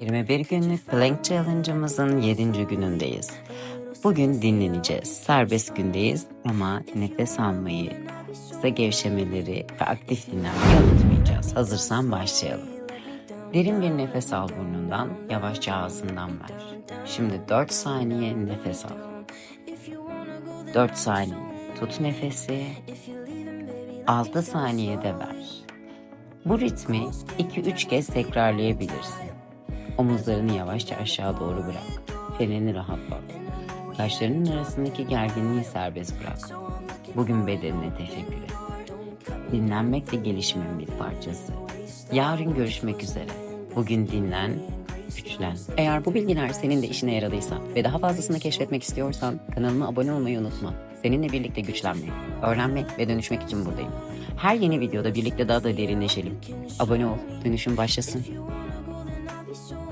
21 günlük Plank Challenge'ımızın 7. günündeyiz. Bugün dinleneceğiz. Serbest gündeyiz ama nefes almayı, kısa gevşemeleri ve aktif dinlenmeyi unutmayacağız. Hazırsan başlayalım. Derin bir nefes al burnundan, yavaşça ağzından ver. Şimdi 4 saniye nefes al. 4 saniye tut nefesi. 6 saniyede ver. Bu ritmi 2-3 kez tekrarlayabilirsin. Omuzlarını yavaşça aşağı doğru bırak. Freni rahatlat. Kaşlarının arasındaki gerginliği serbest bırak. Bugün bedenine teşekkür et. Dinlenmek de gelişimin bir parçası. Yarın görüşmek üzere. Bugün dinlen, güçlen. Eğer bu bilgiler senin de işine yaradıysa ve daha fazlasını keşfetmek istiyorsan kanalıma abone olmayı unutma. Seninle birlikte güçlenmek, öğrenmek ve dönüşmek için buradayım. Her yeni videoda birlikte daha da derinleşelim. Abone ol, dönüşüm başlasın.